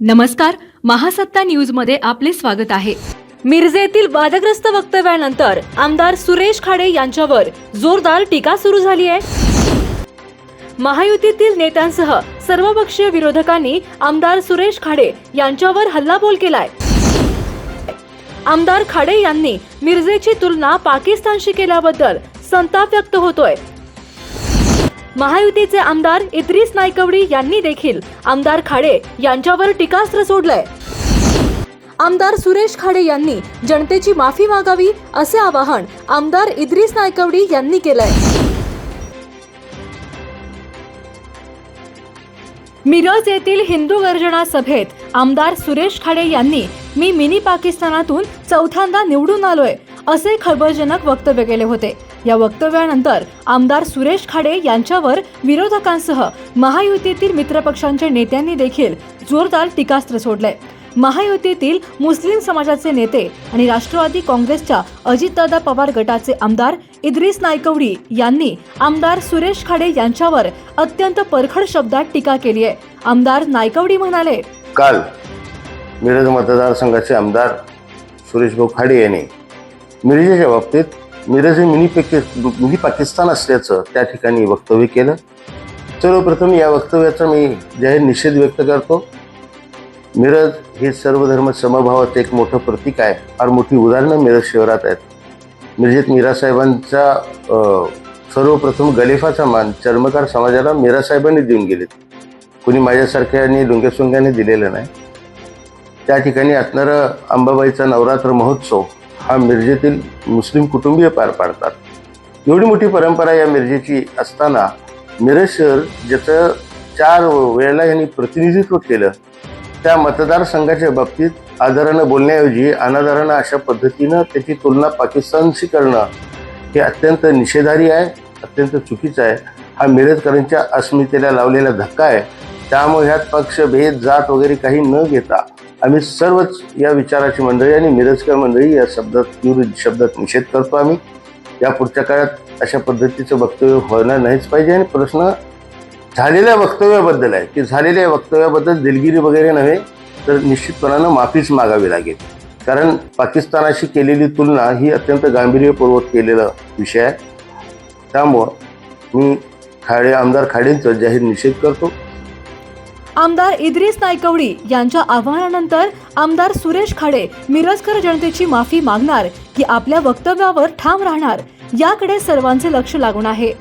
नमस्कार महासत्ता न्यूजमध्ये आपले स्वागत आहे. मिरजेतील वादग्रस्त वक्तव्यानंतर आमदार सुरेश खाडे यांच्यावर जोरदार टीका सुरू झाली आहे. महायुतीतील नेत्यांसह सर्वपक्षीय विरोधकांनी आमदार सुरेश खाडे यांच्यावर हल्लाबोल केलाय. आमदार खाडे यांनी मिरजेची तुलना पाकिस्तानशी केल्याबद्दल संताप व्यक्त होतोय. महायुतीचे आमदार इद्रिस नायकवडी यांनी देखील आमदार खाडे यांच्यावर टीकास्त्र सोडलंय. आमदार सुरेश खाडे यांनी जनतेची माफी मागावी असे आवाहन आमदार इद्रिस नायकवडी यांनी केलंय. मिरज येथील हिंदू गर्जना सभेत आमदार सुरेश खाडे यांनी मी मिनी पाकिस्तानातून चौथ्यांदा निवडून आलोय असे खळबळजनक वक्तव्य केले होते. या वक्तव्यानंतर आमदार सुरेश खाडे यांच्यावर विरोधकांसह महायुतीतील मित्रपक्षांच्या नेत्यांनी देखील जोरदार टीकास्त्र सोडले. महायुतीतील मुस्लिम समाजाचे नेते आणि राष्ट्रवादी काँग्रेसच्या अजितदादा पवार गटाचे आमदार इद्रिस नायकवडी यांनी आमदार सुरेश खाडे यांच्यावर अत्यंत परखड शब्दात टीका केली आहे. आमदार नायकवडी म्हणाले काल मिरज मतदारसंघाचे आमदार सुरेश भाऊ खाडे यांनी मिरजेच्या बाबतीत मिरज हे मिनी पेकी मिनी पाकिस्तान असल्याचं त्या ठिकाणी वक्तव्य केलं. सर्वप्रथम या वक्तव्याचा मी जाहीर निषेध व्यक्त करतो. मिरज हे सर्व धर्म समभावाचं एक मोठं प्रतीक आहे. फार मोठी उदाहरणं मिरज शहरात आहेत. मिरजेत मीरासाहेबांचा सर्वप्रथम गलेफाचा मान चर्मकार समाजाला मीरासाहेबांनी देऊन गेलेत कुणी माझ्यासारख्याने डोंगेसुंग्याने दिलेलं नाही. त्या ठिकाणी असणारं अंबाबाईचा नवरात्र महोत्सव हा मिरजेतील मुस्लिम कुटुंबीय पार पाडतात. एवढी मोठी परंपरा या मिरजेची असताना मिरज शहर ज्याचं चार वेळेला यांनी प्रतिनिधित्व केलं त्या मतदारसंघाच्या बाबतीत आदरानं बोलण्याऐवजी अनादरानं अशा पद्धतीनं त्याची तुलना पाकिस्तानशी करणं हे अत्यंत निषेधारी आहे अत्यंत चुकीचं आहे. हा मिरजकरांच्या अस्मितेला लावलेला धक्का आहे. त्यामुळे ह्यात पक्ष भेद जात वगैरे काही न घेता आम्ही सर्वच या विचाराची मंडळी आणि मिरजकर मंडळी या शब्दात तीव्र शब्दात निषेध करतो आम्ही. या पुढच्या काळात अशा पद्धतीचं वक्तव्य होणार नाहीच पाहिजे आणि प्रश्न झालेल्या वक्तव्याबद्दल आहे. की झालेल्या वक्तव्याबद्दल दिलगिरी वगैरे नव्हे तर निश्चितपणानं माफीच मागावी लागेल. कारण पाकिस्तानाशी केलेली तुलना ही अत्यंत गांभीर्यपूर्वक केलेला विषय आहे. त्यामुळं मी खाडे आमदार खाडेंचा जाहीर निषेध करतो. आमदार इद्रिस नायकवडी यांच्या आव्हानानंतर आमदार सुरेश खाडे मिरजकर जनतेची माफी मागणार की आपल्या वक्तव्यावर ठाम राहणार याकडे सर्वांचे लक्ष लागून आहे.